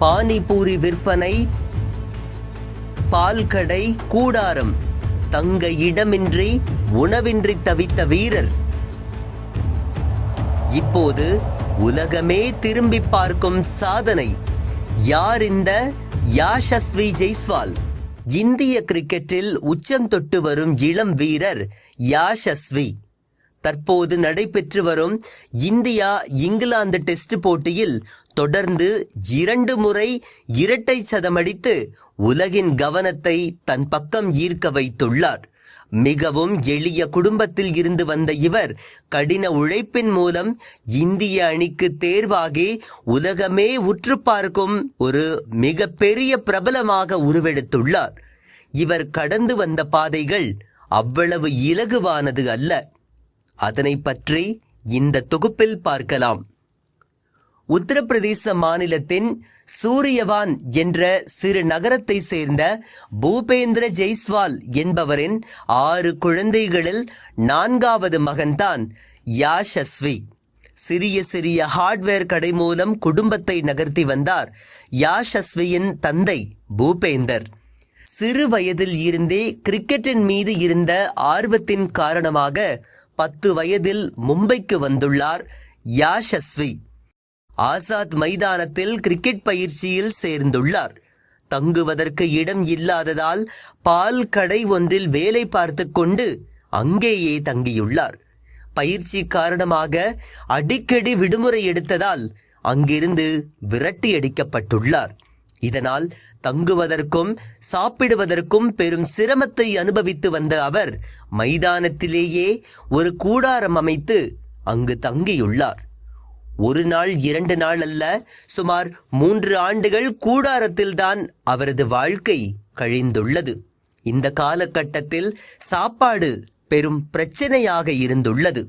பானிபூரி விற்பனை பால்கடை கூடாரம் தங்க இடமின்றி உணவின்றி தவித்த வீரர். இப்போது உலகமே திரும்பி பார்க்கும் சாதனை யார் இந்த யாஷஸ்வி ஜெய்ஸ்வால்? இந்திய கிரிக்கெட்டில் உச்சம் தொட்டு வரும் இளம் வீரர் யாஷஸ்வி. தற்போது நடைபெற்று வரும் இந்தியா இங்கிலாந்து டெஸ்ட் போட்டியில் தொடர்ந்து இரண்டு முறை இரட்டை சதமடித்து உலகின் கவனத்தை தன் பக்கம் ஈர்க்க வைத்துள்ளார். மிகவும் எளிய குடும்பத்தில் இருந்து வந்த இவர் கடின உழைப்பின் மூலம் இந்திய அணிக்கு தேர்வாகி உலகமே உற்று பார்க்கும் ஒரு மிக பெரிய பிரபலமாக உருவெடுத்துள்ளார். இவர் கடந்து வந்த பாதைகள் அவ்வளவு இலகுவானது அல்ல. அதனை பற்றி இந்த தொகுப்பில் பார்க்கலாம். உத்தரப்பிரதேச மாநிலத்தின் சூரியவான் என்ற சிறு நகரத்தை சேர்ந்த பூபேந்திர ஜெய்ஸ்வால் என்பவரின் ஆறு குழந்தைகளில் நான்காவது மகன்தான் யாஷஸ்வி. சிறிய சிறிய ஹார்ட்வேர் கடை மூலம் குடும்பத்தை நகர்த்தி வந்தார் யாஷஸ்வியின் தந்தை பூபேந்தர். சிறு வயதில் இருந்தே கிரிக்கெட்டின் மீது இருந்த ஆர்வத்தின் காரணமாக பத்து வயதில் மும்பைக்கு வந்துள்ளார் யாஷஸ்வி. ஆசாத் மைதானத்தில் கிரிக்கெட் பயிற்சியில் சேர்ந்துள்ளார். தங்குவதற்கு இடம் இல்லாததால் பால் கடை ஒன்றில் வேலை பார்த்து கொண்டு அங்கேயே தங்கியுள்ளார். பயிற்சி காரணமாக அடிக்கடி விடுமுறை எடுத்ததால் அங்கிருந்து விரட்டி அடிக்கப்பட்டுள்ளார். இதனால் தங்குவதற்கும் சாப்பிடுவதற்கும் பெரும் சிரமத்தை அனுபவித்து வந்த அவர் மைதானத்திலேயே ஒரு கூடாரம் அமைத்து அங்கு தங்கியுள்ளார். ஒரு நாள் இரண்டு நாள் அல்ல சுமார் மூன்று ஆண்டுகள் கூடாரத்தில்தான் அவரது வாழ்க்கை கழிந்துள்ளது. இந்த காலகட்டத்தில் சாப்பாடு பெரும் பிரச்சனையாக இருந்துள்ளது.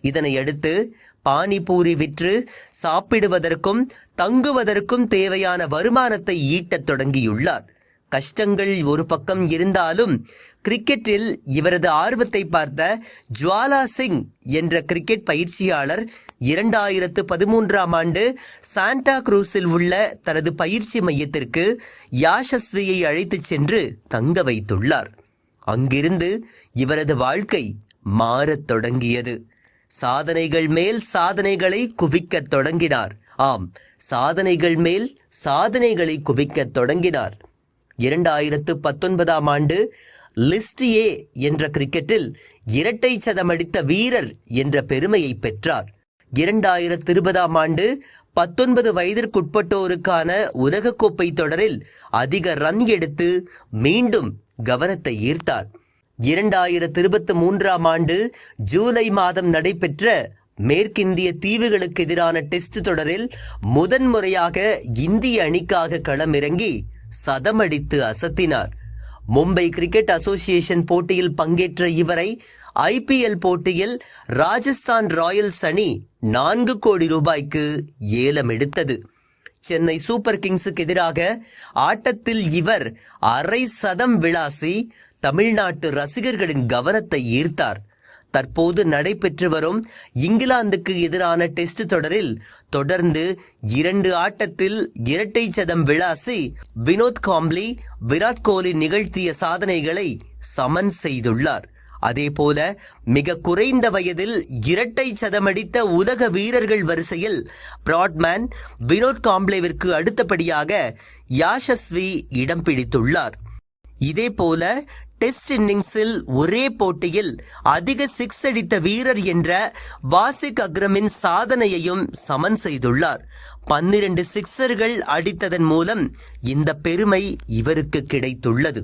இதனை அடுத்து பானிபூரி விற்று சாப்பிடுவதற்கும் தங்குவதற்கும் தேவையான வருமானத்தை ஈட்டத் தொடங்கியுள்ளார். கஷ்டங்கள் ஒரு பக்கம் இருந்தாலும் கிரிக்கெட்டில் இவரது ஆர்வத்தை பார்த்த ஜுவாலா சிங் என்ற கிரிக்கெட் பயிற்சியாளர் இரண்டாயிரத்து பதிமூன்றாம் ஆண்டு சாண்டா குரூஸில் உள்ள தனது பயிற்சி மையத்திற்கு யாஷஸ்வியை அழைத்துச் சென்று தங்க வைத்துள்ளார். அங்கிருந்து இவரது வாழ்க்கை மாறத் தொடங்கியது. சாதனைகள் மேல் சாதனைகளை குவிக்கத் தொடங்கினார். ஆம் சாதனைகள் மேல் சாதனைகளை குவிக்கத் தொடங்கினார். இரண்டாயிரத்து பத்தொன்பதாம் ஆண்டு லிஸ்ட் ஏ என்ற கிரிக்கெட்டில் இரட்டை சதமடித்த வீரர் என்ற பெருமையை பெற்றார். இரண்டாயிரத்து இருபதாம் ஆண்டு பத்தொன்பது வயதிற்குட்பட்டோருக்கான உலகக்கோப்பை தொடரில் அதிக ரன் எடுத்து மீண்டும் கவனத்தை ஈர்த்தார். இரண்டாயிரத்து இருபத்தி மூன்றாம் ஆண்டு ஜூலை மாதம் நடைபெற்ற மேற்கிந்திய தீவுகளுக்கு எதிரான டெஸ்ட் தொடரில் முதன்முறையாக இந்திய அணிக்காக களமிறங்கி சதமடித்து அசத்தினார். மும்பை கிரிக்கெட் அசோசியேஷன் போட்டியில் பங்கேற்ற இவரை ஐபிஎல் போட்டியில் ராஜஸ்தான் ராயல்ஸ் அணி நான்கு கோடி ரூபாய்க்கு ஏலம் எடுத்தது சென்னை சூப்பர் கிங்ஸுக்கு எதிராக ஆட்டத்தில் இவர் அரை சதம் விளாசி தமிழ்நாட்டு ரசிகர்களின் கவனத்தை ஈர்த்தார். தற்போது நடைபெற்று வரும் இங்கிலாந்துக்கு எதிரான டெஸ்ட் தொடரில் தொடர்ந்து இரண்டு ஆட்டத்தில் இரட்டை சதம் விளாசி வினோத் காம்ப்ளி விராட் கோலி நிகழ்த்திய சாதனைகளை சமன் செய்துள்ளார். அதேபோல மிக குறைந்த வயதில் இரட்டை சதமடித்த உலக வீரர்கள் வரிசையில் பிராட்மேன் வினோத் காம்ப்ளேவிற்கு அடுத்தபடியாக யாஷஸ்வி இடம் பிடித்துள்ளார். இதேபோல டெஸ்ட் இன்னிங்ஸில் ஒரே போட்டியில் அதிக சிக்ஸ் அடித்த வீரர் என்ற வாசிக் அக்ரமின் சாதனையையும் சமன் செய்துள்ளார். பன்னிரண்டு சிக்ஸர்கள் அடித்ததன் மூலம் இந்த பெருமை இவருக்கு கிடைத்துள்ளது.